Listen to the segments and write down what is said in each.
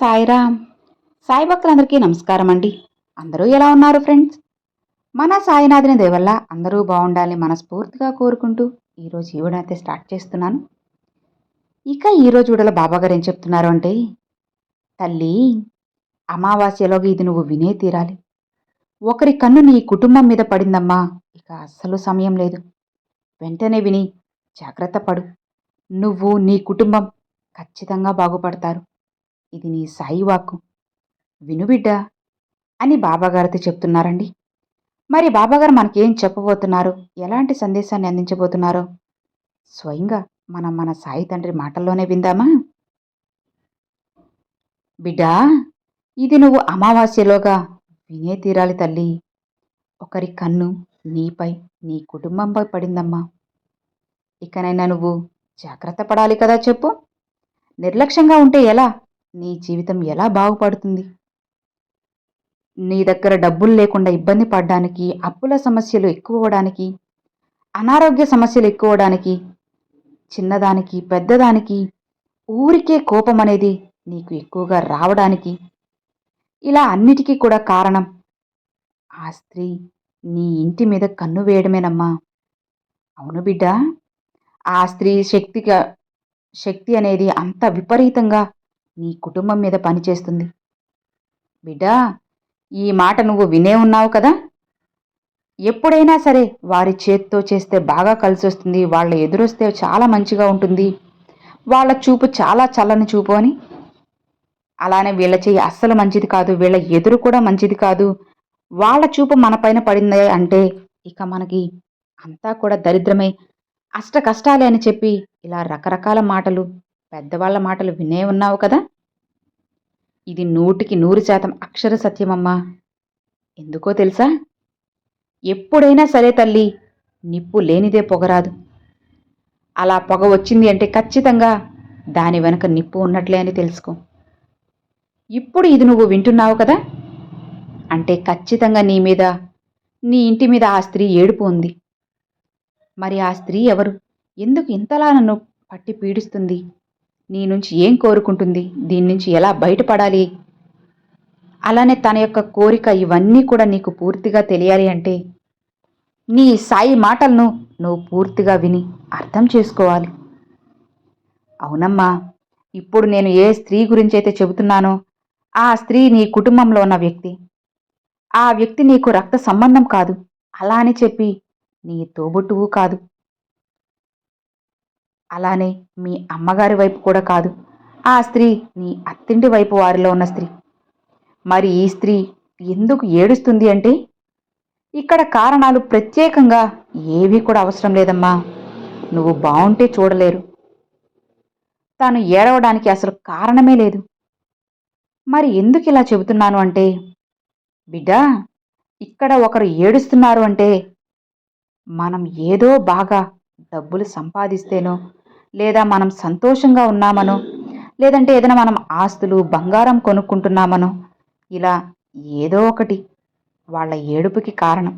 సాయిరామ్. సాయి భక్తులందరికీ నమస్కారం అండి. అందరూ ఎలా ఉన్నారు ఫ్రెండ్స్? మన సాయినాథుని దేవల్ల అందరూ బాగుండాలని మనస్ఫూర్తిగా కోరుకుంటూ ఈరోజు ఈ అయితే స్టార్ట్ చేస్తున్నాను. ఇక ఈరోజు వీడియోలో బాబాగారు ఏం చెప్తున్నారు అంటే తల్లి అమావాస్యలోగా ఇది నువ్వు వినే తీరాలి. ఒకరి కన్ను నీ కుటుంబం మీద పడిందమ్మా. ఇక అస్సలు సమయం లేదు. వెంటనే విని జాగ్రత్త పడు. నువ్వు నీ కుటుంబం ఖచ్చితంగా బాగుపడతారు. ఇది నీ సాయి వినుబిడ్డ విను అని బాబాగారితో చెప్తున్నారండి. మరి బాబాగారు మనకేం చెప్పబోతున్నారు? ఎలాంటి సందేశాన్ని అందించబోతున్నారో? స్వయంగా మనం మన సాయి తండ్రి మాటల్లోనే విందామా? బిడ్డా ఇది నువ్వు అమావాస్యలోగా వినే తీరాలి తల్లి. ఒకరి కన్ను నీపై నీ కుటుంబంపై పడిందమ్మా. ఇకనైనా నువ్వు జాగ్రత్త పడాలి కదా చెప్పు. నిర్లక్ష్యంగా ఉంటే ఎలా? నీ జీవితం ఎలా బాగుపడుతుంది? నీ దగ్గర డబ్బులు లేకుండా ఇబ్బంది పడడానికి అప్పుల సమస్యలు ఎక్కువడానికి అనారోగ్య సమస్యలు ఎక్కువడానికి చిన్నదానికి పెద్దదానికి ఊరికే కోపం అనేది నీకు ఎక్కువగా రావడానికి ఇలా అన్నిటికీ కూడా కారణం ఆ స్త్రీ నీ ఇంటి మీద కన్ను వేయడమేనమ్మా. అవును బిడ్డ ఆ స్త్రీ శక్తిగా శక్తి అనేది అంత విపరీతంగా నీ కుటుంబం మీద పనిచేస్తుంది బిడ్డా ఈ మాట నువ్వు వినే ఉన్నావు కదా? ఎప్పుడైనా సరే వారి చేత్తో చేస్తే బాగా కలిసి వస్తుంది వాళ్ళ ఎదురొస్తే చాలా మంచిగా ఉంటుంది. వాళ్ళ చూపు చాలా చల్లని చూపు అని. అలానే వీళ్ళ చెయ్యి అస్సలు మంచిది కాదు. వీళ్ళ ఎదురు కూడా మంచిది కాదు. వాళ్ళ చూపు మన పైన పడింది అంటే ఇక మనకి అంతా కూడా దరిద్రమై. అష్ట కష్టాలే అని చెప్పి ఇలా రకరకాల మాటలు పెద్దవాళ్ళ మాటలు వినే ఉన్నావు కదా? ఇది నూటికి నూరు శాతం అక్షర సత్యమమ్మా. ఎందుకో తెలుసా? ఎప్పుడైనా సరే తల్లి నిప్పు లేనిదే పొగరాదు. అలా పొగ వచ్చింది అంటే ఖచ్చితంగా దాని వెనక నిప్పు ఉన్నట్లే అని తెలుసుకో. ఇప్పుడు ఇది నువ్వు వింటున్నావు కదా? అంటే ఖచ్చితంగా నీ మీద నీ ఇంటి మీద ఆ స్త్రీ ఏడుపు ఉంది. మరి ఆ స్త్రీ ఎవరు? ఎందుకు ఇంతలా నన్ను పట్టి పీడిస్తుంది? నీ నుంచి ఏం కోరుకుంటుంది? దీని నుంచి ఎలా బయటపడాలి? అలానే తన యొక్క కోరిక ఇవన్నీ కూడా నీకు పూర్తిగా తెలియాలి అంటే నీ సాయి మాటలను నువ్వు పూర్తిగా విని అర్థం చేసుకోవాలి. అవునమ్మా ఇప్పుడు నేను ఏ స్త్రీ గురించి అయితే చెబుతున్నానో ఆ స్త్రీ నీ కుటుంబంలో ఉన్న వ్యక్తి. ఆ వ్యక్తి నీకు రక్త సంబంధం కాదు. అలా అని చెప్పి నీ తోబుట్టువు కాదు. అలానే మీ అమ్మగారి వైపు కూడా కాదు. ఆ స్త్రీ నీ అత్తింటి వైపు వారిలో ఉన్న స్త్రీ. మరి ఈ స్త్రీ ఎందుకు ఏడుస్తుంది అంటే? ఇక్కడ కారణాలు ప్రత్యేకంగా ఏవీ కూడా అవసరం లేదమ్మా. నువ్వు బాగుంటే చూడలేరు. తాను ఏడవడానికి అసలు కారణమే లేదు. మరి ఎందుకు ఇలా చెబుతున్నాను అంటే? బిడ్డా ఇక్కడ ఒకరు ఏడుస్తున్నారు అంటే మనం ఏదో బాగా డబ్బులు సంపాదిస్తేనో లేదా మనం సంతోషంగా ఉన్నామనో లేదంటే ఏదైనా మనం ఆస్తులు బంగారం కొనుక్కుంటున్నామనో ఇలా ఏదో ఒకటి వాళ్ళ ఏడుపుకి కారణం.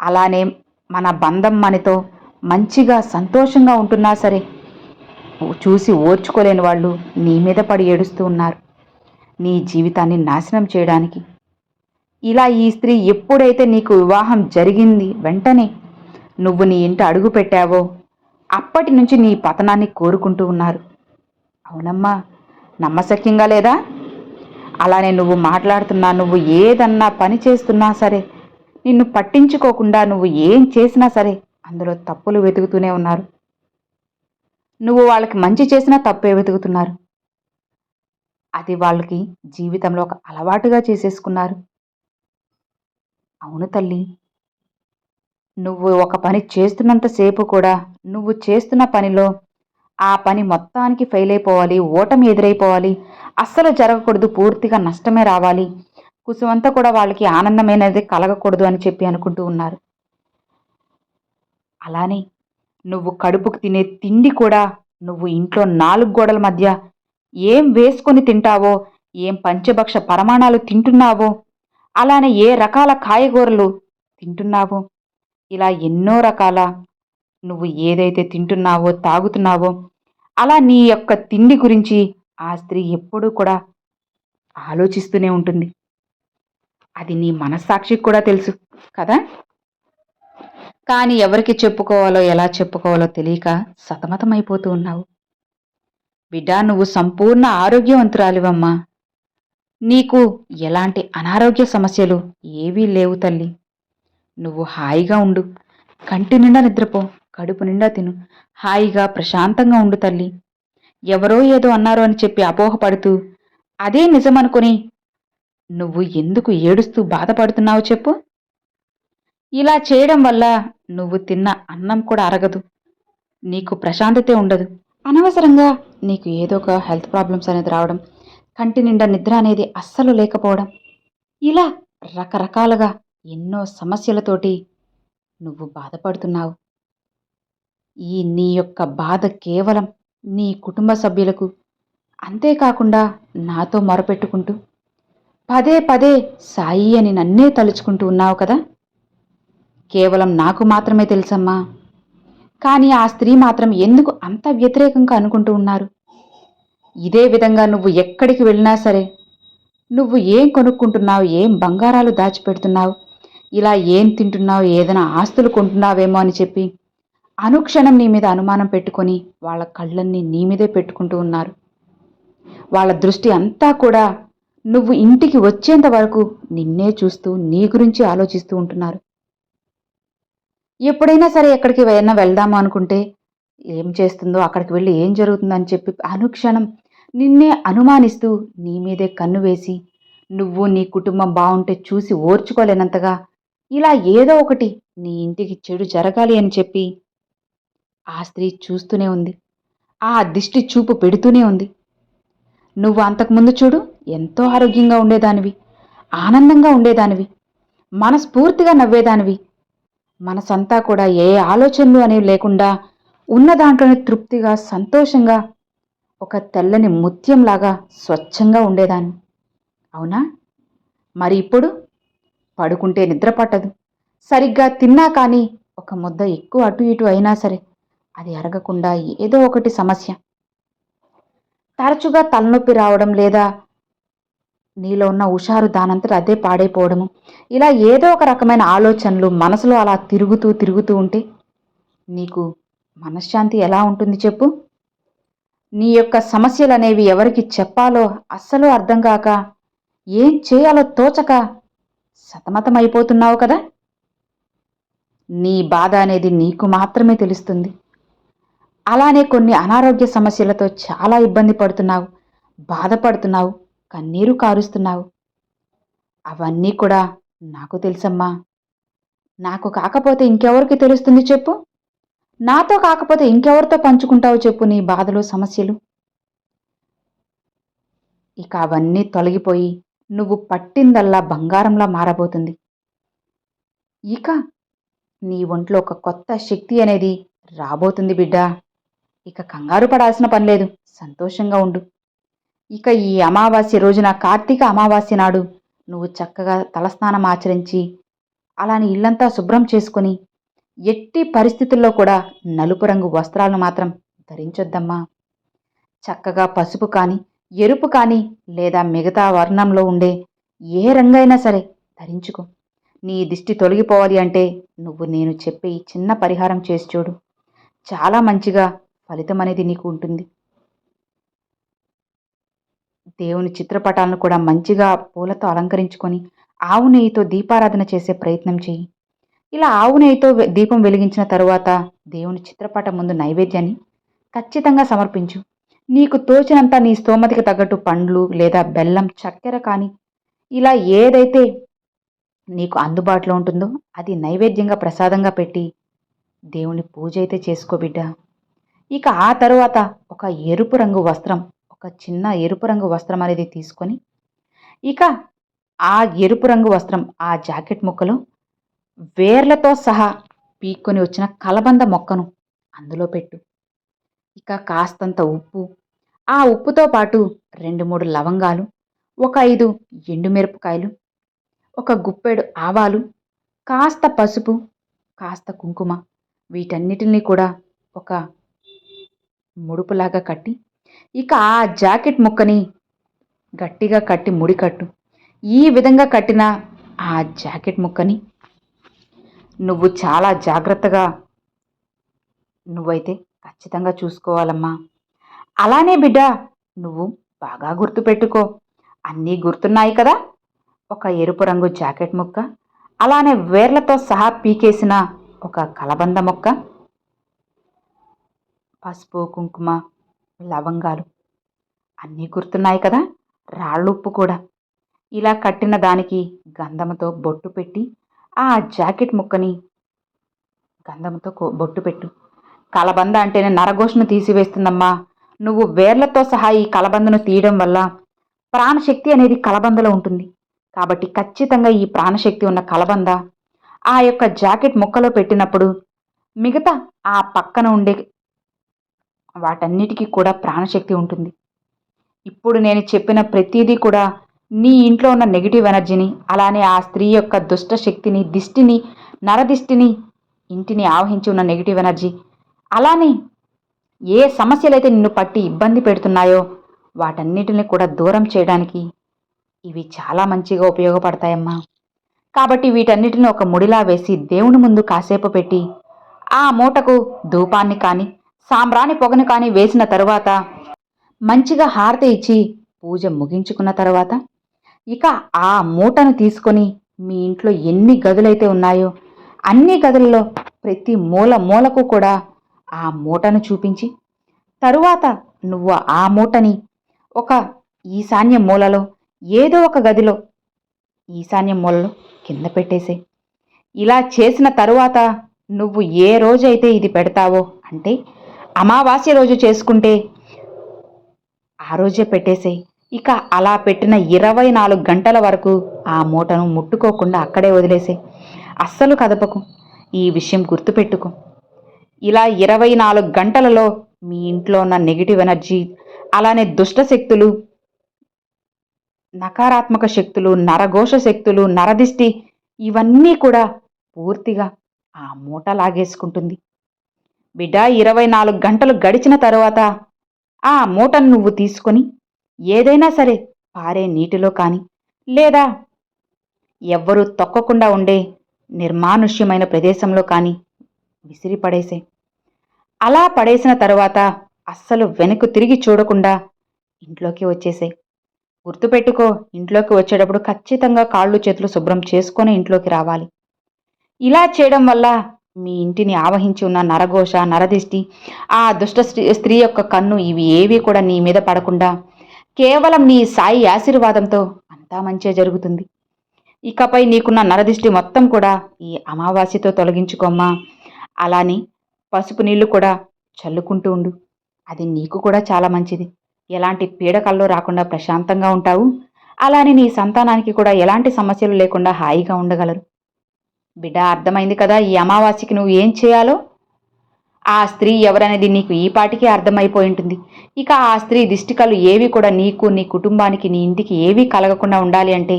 అలానే మన బంధం మనతో మంచిగా సంతోషంగా ఉంటున్నా సరే చూసి ఓర్చుకోలేని వాళ్ళు నీ మీద పడి ఏడుస్తూ ఉన్నారు. నీ జీవితాన్ని నాశనం చేయడానికి. ఇలా ఈ స్త్రీ ఎప్పుడైతే నీకు వివాహం జరిగింది వెంటనే నువ్వు నీ ఇంట అడుగు పెట్టావో అప్పటి నుంచి నీ పతనాన్ని కోరుకుంటూ ఉన్నారు. అవునమ్మా నమ్మశక్యంగా లేదా? అలానే నువ్వు మాట్లాడుతున్నా నువ్వు ఏదన్నా పని చేస్తున్నా సరే నిన్ను పట్టించుకోకుండా నువ్వు ఏం చేసినా సరే అందులో తప్పులు వెతుకుతూనే ఉన్నారు. నువ్వు వాళ్ళకి మంచి చేసినా తప్పే వెతుకుతున్నారు. అది వాళ్ళకి జీవితంలో ఒక అలవాటుగా చేసేసుకున్నారు. అవును తల్లి నువ్వు ఒక పని చేస్తున్నంతసేపు కూడా నువ్వు చేస్తున్న పనిలో ఆ పని మొత్తానికి ఫెయిల్ అయిపోవాలి ఓటమి ఎదురైపోవాలి అస్సలు జరగకూడదు పూర్తిగా నష్టమే రావాలి. కుసుమంతా కూడా వాళ్ళకి ఆనందమైనది కలగకూడదు అని చెప్పి అనుకుంటూ ఉన్నారు. అలానే నువ్వు కడుపుకు తినే తిండి కూడా నువ్వు ఇంట్లో నాలుగు గోడల మధ్య ఏం వేసుకొని తింటావో ఏం పంచభక్ష పరమాణాలు తింటున్నావో అలానే ఏ రకాల కాయగూరలు తింటున్నావో ఇలా ఎన్నో రకాల నువ్వు ఏదైతే తింటున్నావో తాగుతున్నావో అలా నీ యొక్క తిండి గురించి ఆ స్త్రీ ఎప్పుడూ కూడా ఆలోచిస్తూనే ఉంటుంది. అది నీ మనస్సాక్షికి కూడా తెలుసు కదా? కానీ ఎవరికి చెప్పుకోవాలో ఎలా చెప్పుకోవాలో తెలియక సతమతమైపోతూ ఉన్నావు. బిడ్డ నువ్వు సంపూర్ణ ఆరోగ్యవంతురాలివమ్మా. నీకు ఎలాంటి అనారోగ్య సమస్యలు ఏవీ లేవు తల్లి. నువ్వు హాయిగా ఉండు. కంటి నిండా నిద్రపో. కడుపు నిండా తిను. హాయిగా ప్రశాంతంగా ఉండు తల్లి. ఎవరో ఏదో అన్నారు అని చెప్పి అపోహపడుతూ అదే నిజమనుకుని నువ్వు ఎందుకు ఏడుస్తూ బాధపడుతున్నావు చెప్పు. ఇలా చేయడం వల్ల నువ్వు తిన్న అన్నం కూడా అరగదు. నీకు ప్రశాంతతే ఉండదు. అనవసరంగా నీకు ఏదో ఒక హెల్త్ ప్రాబ్లమ్స్ అనేది రావడం కంటి నిండా నిద్ర అనేది అస్సలు లేకపోవడం ఇలా రకరకాలుగా ఎన్నో సమస్యలతోటి నువ్వు బాధపడుతున్నావు. ఈ నీ యొక్క బాధ కేవలం నీ కుటుంబ సభ్యులకు అంతేకాకుండా నాతో మొరపెట్టుకుంటూ పదే పదే సాయి అని నన్నే తలుచుకుంటూ ఉన్నావు కదా? కేవలం నాకు మాత్రమే తెలుసమ్మా. కానీ ఆ స్త్రీ మాత్రం ఎందుకు అంత వ్యతిరేకంగా అనుకుంటూ ఉన్నారు? ఇదే విధంగా నువ్వు ఎక్కడికి వెళ్ళినా సరే నువ్వు ఏం కొనుక్కుంటున్నావు ఏం బంగారాలు దాచిపెడుతున్నావు ఇలా ఏం తింటున్నావు? ఏదైనా ఆస్తులు కొంటున్నావేమో అని చెప్పి అనుక్షణం నీ మీద అనుమానం పెట్టుకొని వాళ్ళ కళ్ళన్నీ నీ మీదే పెట్టుకుంటూ ఉన్నారు. వాళ్ళ దృష్టి అంతా కూడా నువ్వు ఇంటికి వచ్చేంత వరకు నిన్నే చూస్తూ నీ గురించి ఆలోచిస్తూ ఉంటున్నారు. ఎప్పుడైనా సరే ఎక్కడికి ఏమైనా వెళ్దాము అనుకుంటే ఏం చేస్తుందో అక్కడికి వెళ్ళి ఏం జరుగుతుందని చెప్పి అనుక్షణం నిన్నే అనుమానిస్తూ నీ మీదే కన్ను వేసి నువ్వు నీ కుటుంబం బాగుంటే చూసి ఓర్చుకోలేనంతగా ఇలా ఏదో ఒకటి నీ ఇంటికి చెడు జరగాలి అని చెప్పి ఆ స్త్రీ చూస్తూనే ఉంది. ఆ దిష్టి చూపు పెడుతూనే ఉంది. నువ్వు అంతకుముందు చూడు ఎంతో ఆరోగ్యంగా ఉండేదానివి ఆనందంగా ఉండేదానివి మనస్ఫూర్తిగా నవ్వేదానివి. మనసంతా కూడా ఏ ఆలోచనలు అనేవి లేకుండా ఉన్న దాంట్లోనే తృప్తిగా సంతోషంగా ఒక తెల్లని ముత్యంలాగా స్వచ్ఛంగా ఉండేదాన్ని. అవునా? మరి ఇప్పుడు పడుకుంటే నిద్ర పట్టదు. సరిగ్గా తిన్నా కానీ ఒక ముద్ద ఎక్కువ అటు ఇటు అయినా సరే అది అరగకుండా ఏదో ఒకటి సమస్య. తరచుగా తలనొప్పి రావడం లేదా నీలో ఉన్న హుషారు దానంతట అదే పాడైపోవడము. ఇలా ఏదో ఒక రకమైన ఆలోచనలు మనసులో అలా తిరుగుతూ తిరుగుతూ ఉంటే నీకు మనశ్శాంతి ఎలా ఉంటుంది చెప్పు? నీ యొక్క సమస్యలు అనేవి ఎవరికి చెప్పాలో అస్సలు అర్థం కాక ఏం చేయాలో తోచక సతమతమైపోతున్నావు కదా? నీ బాధ అనేది నీకు మాత్రమే తెలుస్తుంది. అలానే కొన్ని అనారోగ్య సమస్యలతో చాలా ఇబ్బంది పడుతున్నావు బాధపడుతున్నావు కన్నీరు కారుస్తున్నావు. అవన్నీ కూడా నాకు తెలుసమ్మా. నాకు కాకపోతే ఇంకెవరికి తెలుస్తుంది చెప్పు? నాతో కాకపోతే ఇంకెవరితో పంచుకుంటావు చెప్పు నీ బాధలు సమస్యలు. ఇక అవన్నీ తొలగిపోయి నువ్వు పట్టిందల్లా బంగారంలా మారబోతుంది. ఇక నీ ఒంట్లో ఒక కొత్త శక్తి అనేది రాబోతుంది బిడ్డ. ఇక కంగారు పడాల్సిన పని లేదు సంతోషంగా ఉండు. ఇక ఈ అమావాస్య రోజున కార్తీక అమావాస్య నాడు నువ్వు చక్కగా తలస్నానం ఆచరించి అలాని ఇల్లంతా శుభ్రం చేసుకొని ఎట్టి పరిస్థితుల్లో కూడా నలుపు రంగు వస్త్రాలను మాత్రం ధరించొద్దమ్మా. చక్కగా పసుపు కానీ ఎరుపు కానీ లేదా మిగతా వర్ణంలో ఉండే ఏ రంగైనా సరే ధరించుకో. నీ దిష్టి తొలగిపోవాలి అంటే నువ్వు నేను చెప్పే ఈ చిన్న పరిహారం చేసి చూడు. చాలా మంచిగా ఫలితం అనేది నీకు ఉంటుంది. దేవుని చిత్రపటాలను కూడా మంచిగా పూలతో అలంకరించుకొని ఆవు నెయ్యితో దీపారాధన చేసే ప్రయత్నం చేయి ఇలా ఆవు నెయ్యితో దీపం వెలిగించిన తరువాత దేవుని చిత్రపటం ముందు నైవేద్యాన్ని ఖచ్చితంగా సమర్పించు. నీకు తోచినంత నీ స్తోమతికి తగ్గట్టు పండ్లు లేదా బెల్లం చక్కెర కానీ ఇలా ఏదైతే నీకు అందుబాటులో ఉంటుందో అది నైవేద్యంగా ప్రసాదంగా పెట్టి దేవుని పూజ అయితే చేసుకో బిడ్డ. ఇక ఆ తరువాత ఒక ఎరుపు రంగు వస్త్రం ఒక చిన్న ఎరుపు రంగు వస్త్రం అనేది తీసుకొని ఇక ఆ ఎరుపు రంగు వస్త్రం ఆ జాకెట్ ముక్కలో వేర్లతో సహా పీక్కొని వచ్చిన కలబంద మొక్కను అందులో పెట్టు. ఇక కాస్తంత ఉప్పు ఆ ఉప్పుతో పాటు రెండు మూడు లవంగాలు ఒక ఐదు ఎండుమిరపకాయలు ఒక గుప్పెడు ఆవాలు కాస్త పసుపు కాస్త కుంకుమ వీటన్నిటిని కూడా ఒక ముడుపులాగా కట్టి ఇక ఆ జాకెట్ ముక్కని గట్టిగా కట్టి ముడి కట్టు. ఈ విధంగా కట్టిన ఆ జాకెట్ ముక్కని నువ్వు చాలా జాగ్రత్తగా నువ్వైతే ఖచ్చితంగా చూసుకోవాలమ్మా. అలానే బిడ్డ నువ్వు బాగా గుర్తుపెట్టుకో అన్నీ గుర్తున్నాయి కదా? ఒక ఎరుపు రంగు జాకెట్ ముక్క అలానే వేర్లతో సహా పీకేసిన ఒక కలబంద మొక్క పసుపు కుంకుమ లవంగాలు. అన్నీ గుర్తున్నాయి కదా? రాళ్ళుప్పు కూడా. ఇలా కట్టిన దానికి గంధముతో బొట్టు పెట్టి ఆ జాకెట్ ముక్కని గంధముతో బొట్టు పెట్టు. కలబంద అంటేనే నరఘోషను తీసివేస్తుందమ్మా. నువ్వు వేర్లతో సహా ఈ కలబందను తీయడం వల్ల ప్రాణశక్తి అనేది కలబందలో ఉంటుంది. కాబట్టి ఖచ్చితంగా ఈ ప్రాణశక్తి ఉన్న కలబంద ఆ యొక్క జాకెట్ ముక్కలో పెట్టినప్పుడు మిగతా ఆ పక్కన ఉండే వాటన్నిటికీ కూడా ప్రాణశక్తి ఉంటుంది. ఇప్పుడు నేను చెప్పిన ప్రతిదీ కూడా నీ ఇంట్లో ఉన్న నెగిటివ్ ఎనర్జీని అలానే ఆ స్త్రీ యొక్క దుష్ట శక్తిని దిష్టిని నరదిష్టిని ఇంటిని ఆవహించి ఉన్న నెగిటివ్ ఎనర్జీ అలానే ఏ సమస్యలైతే నిన్ను పట్టి ఇబ్బంది పెడుతున్నాయో వాటన్నిటిని కూడా దూరం చేయడానికి ఇవి చాలా మంచిగా ఉపయోగపడతాయమ్మా. కాబట్టి వీటన్నిటిని ఒక ముడిలా వేసి దేవుని ముందు కాసేపు పెట్టి ఆ మూటకు ధూపాన్ని కానీ సాంబ్రాణి పొగను కానీ వేసిన తరువాత మంచిగా హారతి ఇచ్చి పూజ ముగించుకున్న తర్వాత ఇక ఆ మూటను తీసుకొని మీ ఇంట్లో ఎన్ని గదులైతే ఉన్నాయో అన్ని గదులలో ప్రతి మూల మూలకు కూడా ఆ మూటను చూపించి తరువాత నువ్వు ఆ మూటని ఒక ఈశాన్య మూలలో ఏదో ఒక గదిలో ఈశాన్య మూలలో కింద పెట్టేసే ఇలా చేసిన తరువాత నువ్వు ఏ రోజైతే ఇది పెడతావో అంటే అమావాస్య రోజు చేసుకుంటే ఆ రోజే పెట్టేసేయ్. ఇక అలా పెట్టిన ఇరవై నాలుగు గంటల వరకు ఆ మూటను ముట్టుకోకుండా అక్కడే వదిలేసే అస్సలు కదపకు. ఈ విషయం గుర్తుపెట్టుకో. ఇలా ఇరవై నాలుగు గంటలలో మీ ఇంట్లో ఉన్న నెగిటివ్ ఎనర్జీ అలానే దుష్ట శక్తులు నకారాత్మక శక్తులు నరఘోష శక్తులు నరదిష్టి ఇవన్నీ కూడా పూర్తిగా ఆ మూట లాగేసుకుంటుంది. బిడ్డ ఇరవై నాలుగు గంటలు గడిచిన తరువాత ఆ మూటను నువ్వు తీసుకొని ఏదైనా సరే పారే నీటిలో కానీ లేదా ఎవ్వరూ తొక్కకుండా ఉండే నిర్మానుష్యమైన ప్రదేశంలో కానీ విసిరిపడేసే అలా పడేసిన తరువాత అస్సలు వెనక్కు తిరిగి చూడకుండా ఇంట్లోకి వచ్చేసే గుర్తుపెట్టుకో ఇంట్లోకి వచ్చేటప్పుడు ఖచ్చితంగా కాళ్ళు చేతులు శుభ్రం చేసుకొని ఇంట్లోకి రావాలి. ఇలా చేయడం వల్ల మీ ఇంటిని ఆవహించి ఉన్న నరఘోష నరదిష్టి ఆ దుష్ట స్త్రీ స్త్రీ యొక్క కన్ను ఇవి ఏవి కూడా నీ మీద పడకుండా కేవలం నీ సాయి ఆశీర్వాదంతో అంతా మంచిగా జరుగుతుంది. ఇకపై నీకున్న నరదిష్టి మొత్తం కూడా ఈ అమావాస్యతో తొలగించుకోమ్మా. అలానే పసుపు నీళ్ళు కూడా చల్లుకుంటూ ఉండు. అది నీకు కూడా చాలా మంచిది. ఎలాంటి పీడకల్లో రాకుండా ప్రశాంతంగా ఉంటావు. అలానే నీ సంతానానికి కూడా ఎలాంటి సమస్యలు లేకుండా హాయిగా ఉండగలరు. బిడ్డ అర్థమైంది కదా ఈ అమావాస్యకి నువ్వు ఏం చేయాలో? ఆ స్త్రీ ఎవరనేది నీకు ఈ పాటికి అర్థమైపోయి ఉంటుంది. ఇక ఆ స్త్రీ దిష్టికలు ఏవి కూడా నీకు నీ కుటుంబానికి నీ ఇంటికి ఏవీ కలగకుండా ఉండాలి అంటే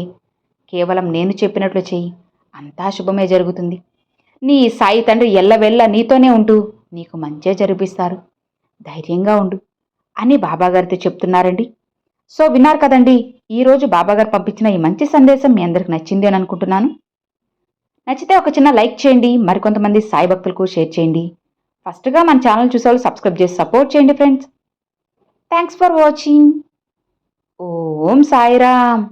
కేవలం నేను చెప్పినట్లు చెయ్యి. అంతా శుభమే జరుగుతుంది. నీ సాయి తండ్రి ఎల్లవెల్ల నీతోనే ఉంటూ నీకు మంచే జరిపిస్తారు. ధైర్యంగా ఉండు అని బాబాగారితో చెప్తున్నారండి. సో విన్నారు కదండి ఈరోజు బాబాగారు పంపించిన ఈ మంచి సందేశం మీ అందరికి నచ్చింది అని అనుకుంటున్నాను. నచ్చితే ఒక చిన్న లైక్ చేయండి మరికొంతమంది సాయి భక్తులకు షేర్ చేయండి. ఫస్ట్గా మన ఛానల్ చూసేవాళ్ళు సబ్స్క్రైబ్ చేసి సపోర్ట్ చేయండి friends. Thanks for watching. Om Sairam.